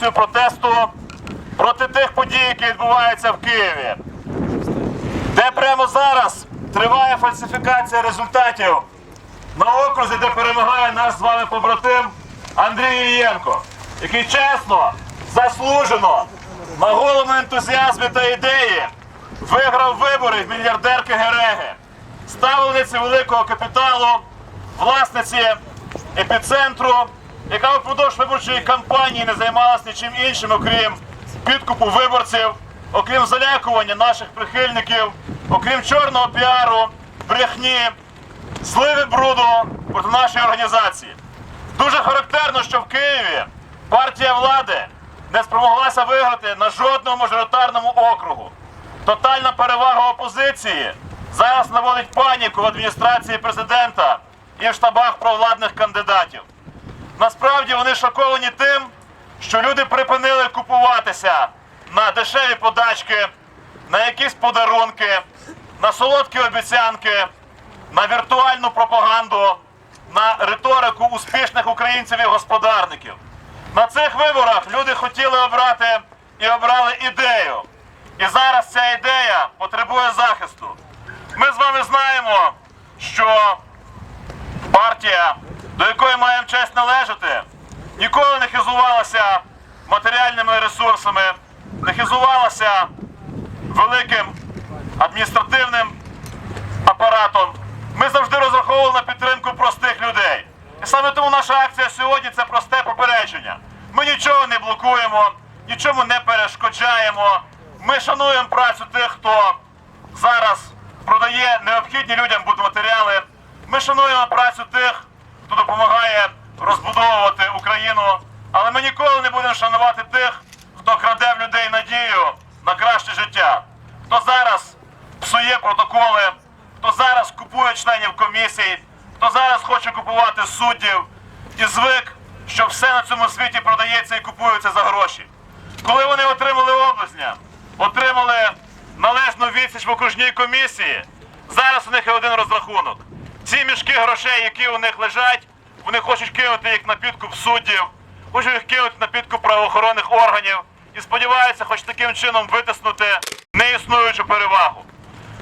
акцію протесту проти тих подій, які відбуваються в Києві, де прямо зараз триває фальсифікація результатів на окрузі, де перемагає наш з вами побратим Андрій Ілієнко, який чесно, заслужено, на голому ентузіазмі та ідеї виграв вибори в мільярдерки Гереги, ставлениці великого капіталу, власниці епіцентру, яка впродовж виборчої кампанії не займалася нічим іншим, окрім підкупу виборців, окрім залякування наших прихильників, окрім чорного піару, брехні, зливи бруду проти нашої організації. Дуже характерно, що в Києві партія влади не спромоглася виграти на жодному мажоритарному округу. Тотальна перевага опозиції зараз наводить паніку в адміністрації президента і в штабах провладних кандидатів. Насправді вони шоковані тим, що люди припинили купуватися на дешеві подачки, на якісь подарунки, на солодкі обіцянки, на віртуальну пропаганду, на риторику успішних українців і господарників. На цих виборах люди хотіли обрати і обрали ідею. І зараз ця ідея потребує захисту. Ми з вами знаємо, що партія, до якої маємо честь належати, ніколи не хизувалася матеріальними ресурсами, не хизувалася великим адміністративним апаратом. Ми завжди розраховували на підтримку простих людей. І саме тому наша акція сьогодні це просте попередження. Ми нічого не блокуємо, нічому не перешкоджаємо. Ми шануємо працю тих, хто зараз продає необхідні людям будматеріали. Ми шануємо працю тих, хто допомагає розбудовувати Україну. Але ми ніколи не будемо шанувати тих, хто краде в людей надію на краще життя, хто зараз псує протоколи, хто зараз купує членів комісій, хто зараз хоче купувати суддів і звик, що все на цьому світі продається і купується за гроші. Коли вони отримали облизня, отримали належну відсіч в окружній комісії, зараз у них є один розрахунок. Ці мішки грошей, які у них лежать, вони хочуть кинути їх на підкуп суддів, хочуть їх кинути на підкуп правоохоронних органів і сподіваються, хоч таким чином витиснути неіснуючу перевагу.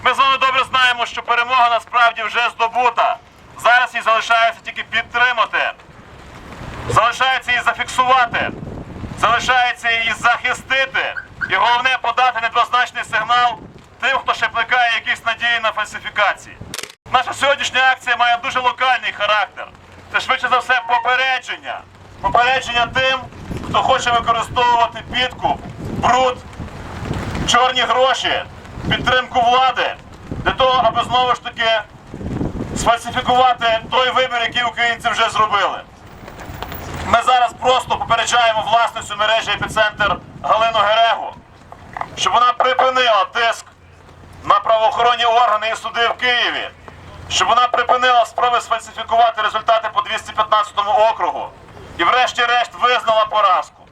Ми з вами добре знаємо, що перемога насправді вже здобута. Зараз їй залишається тільки підтримати, залишається її зафіксувати, залишається її захистити. І головне подати недвозначний сигнал тим, хто ще плекає якісь надії на фальсифікації. Наша сьогоднішня акція має дуже локальний характер. Це швидше за все попередження. Попередження тим, хто хоче використовувати підкуп, бруд, чорні гроші, підтримку влади для того, аби знову ж таки сфальсифікувати той вибір, який українці вже зробили. Ми зараз просто попереджаємо власницю мережі епіцентр Галину Герегу, щоб вона припинила тиск на правоохоронні органи і суди в Києві, щоб вона припинила спроби сфальсифікувати результати по 215 округу і, врешті-решт, визнала поразку.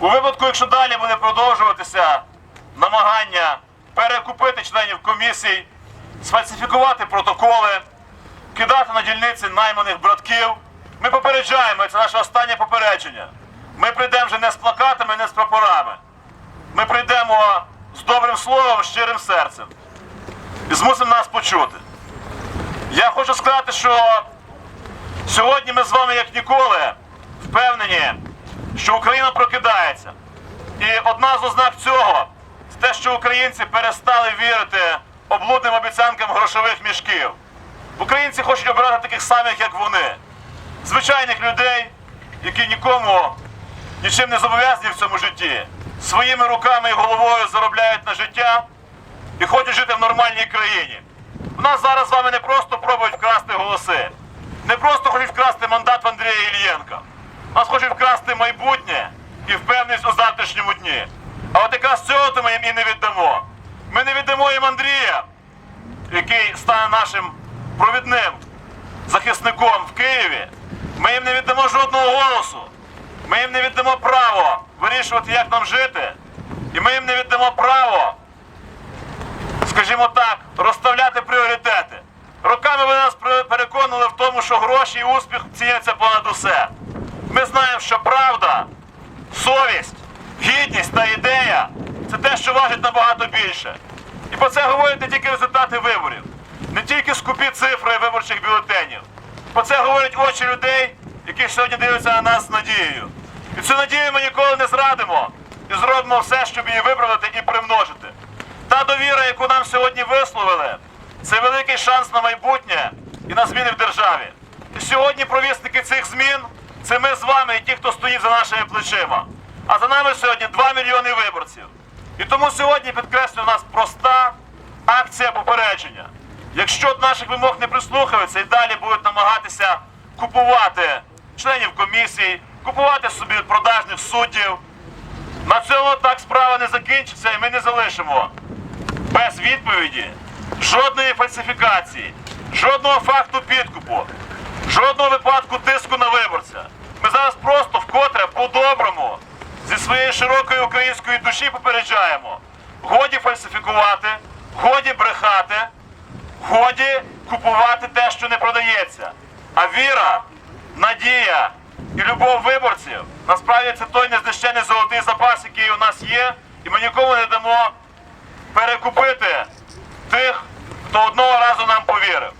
У випадку, якщо далі буде продовжуватися намагання перекупити членів комісій, сфальсифікувати протоколи, кидати на дільниці найманих братків, ми попереджаємо, це наше останнє попередження. Ми прийдемо вже не з плакатами, не з прапорами. Ми прийдемо з добрим словом, щирим серцем і змусимо нас почути. Я хочу сказати, що сьогодні ми з вами, як ніколи, впевнені, що Україна прокидається. І одна з ознак цього це те, що українці перестали вірити облудним обіцянкам грошових мішків. Українці хочуть обирати таких самих, як вони, звичайних людей, які нікому нічим не зобов'язані в цьому житті, своїми руками і головою заробляють на життя і хочуть жити в нормальній країні. У нас зараз з вами не просто пробують вкрасти голоси, не просто хочуть вкрасти мандат в Андрія Ільєнка. Нас хочуть вкрасти майбутнє і впевненість у завтрашньому дні. А от якраз цього ми їм і не віддамо. Ми не віддамо їм Андрія, який стане нашим провідним захисником в Києві. Ми їм не віддамо жодного голосу. Ми їм не віддамо право вирішувати, як нам жити. І ми їм не віддамо право скажімо так, розставляти пріоритети. Роками ви нас переконували в тому, що гроші і успіх ціняться понад усе. Ми знаємо, що правда, совість гідність та ідея це те, що важить набагато більше. І про це говорять не тільки результати виборів, не тільки скупі цифри виборчих бюлетенів. Про це говорять очі людей, які сьогодні дивляться на нас з надією. І цю надію ми ніколи не зрадимо і зробимо все, щоб її виправдати і примножити. Та довіра, яку нам сьогодні висловили, це великий шанс на майбутнє і на зміни в державі. І сьогодні провісники цих змін це ми з вами і ті, хто стоїть за нашими плечима. А за нами сьогодні 2 мільйони виборців. І тому сьогодні підкреслюю у нас проста акція попередження. Якщо наших вимог не прислухаються і далі будуть намагатися купувати членів комісій, купувати собі продажних суддів, на цьому так справа не закінчиться, і ми не залишимо без відповіді жодної фальсифікації, жодного факту підкупу, жодного випадку тиску на виборця. Ми зараз просто вкотре по-доброму зі своєї широкої української душі попереджаємо. Годі фальсифікувати, годі брехати, годі купувати те, що не продається. А віра, надія і любов виборців насправді це той незнищений золотий запас, який у нас є, і ми нікому не дамо перекупити тих, хто одного разу нам повірив.